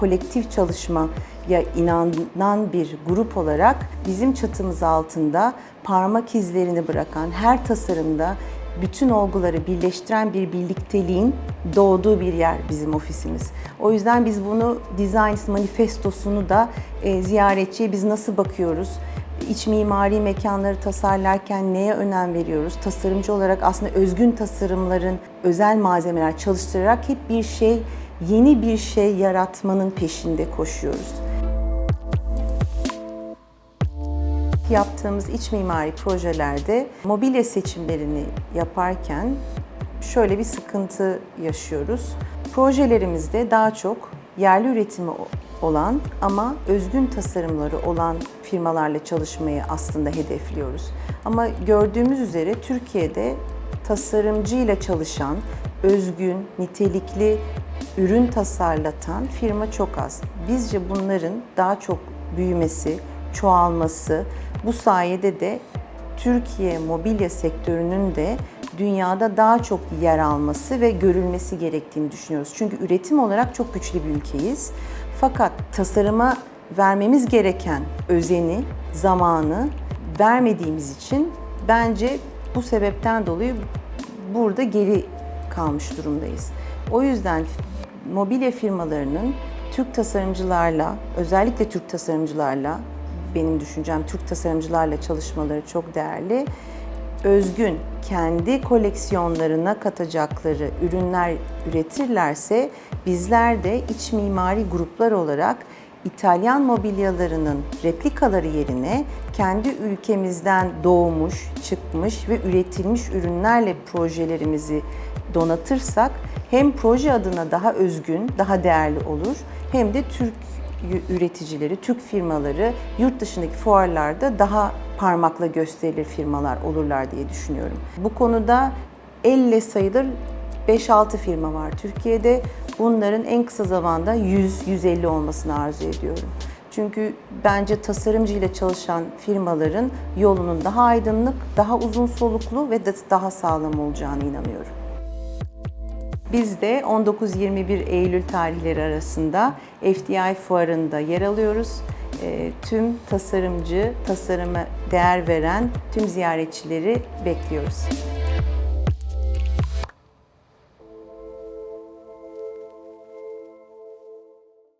kolektif çalışmaya inanan bir grup olarak bizim çatımız altında parmak izlerini bırakan her tasarımda bütün olguları birleştiren bir birlikteliğin doğduğu bir yer bizim ofisimiz. O yüzden biz bunu Design Manifestosu'nu da e, ziyaretçiye biz nasıl bakıyoruz, iç mimari mekanları tasarlarken neye önem veriyoruz? Tasarımcı olarak aslında özgün tasarımların özel malzemeler çalıştırarak hep bir şey, yeni bir şey yaratmanın peşinde koşuyoruz. Yaptığımız iç mimari projelerde mobilya seçimlerini yaparken şöyle bir sıkıntı yaşıyoruz. Projelerimizde daha çok yerli üretimi olan ama özgün tasarımları olan firmalarla çalışmayı aslında hedefliyoruz. Ama gördüğümüz üzere Türkiye'de tasarımcıyla çalışan, özgün, nitelikli ürün tasarlatan firma çok az. Bizce bunların daha çok büyümesi, çoğalması, bu sayede de Türkiye mobilya sektörünün de dünyada daha çok yer alması ve görülmesi gerektiğini düşünüyoruz. Çünkü üretim olarak çok güçlü bir ülkeyiz. Fakat tasarıma vermemiz gereken özeni, zamanı vermediğimiz için bence bu sebepten dolayı burada geri kalmış durumdayız. O yüzden mobilya firmalarının Türk tasarımcılarla, özellikle Türk tasarımcılarla, benim düşüncem Türk tasarımcılarla çalışmaları çok değerli. Özgün, kendi koleksiyonlarına katacakları ürünler üretirlerse bizler de iç mimari gruplar olarak İtalyan mobilyalarının replikaları yerine kendi ülkemizden doğmuş, çıkmış ve üretilmiş ürünlerle projelerimizi donatırsak hem proje adına daha özgün, daha değerli olur hem de Türk üreticileri, Türk firmaları yurt dışındaki fuarlarda daha parmakla gösterilir firmalar olurlar diye düşünüyorum. Bu konuda elle sayılır 5-6 firma var Türkiye'de. Bunların en kısa zamanda 100-150 olmasını arzu ediyorum. Çünkü bence tasarımcı ile çalışan firmaların yolunun daha aydınlık, daha uzun soluklu ve daha sağlam olacağını inanıyorum. Biz de 19-21 Eylül tarihleri arasında FDI fuarında yer alıyoruz. E, tüm tasarımcı, tasarıma değer veren tüm ziyaretçileri bekliyoruz.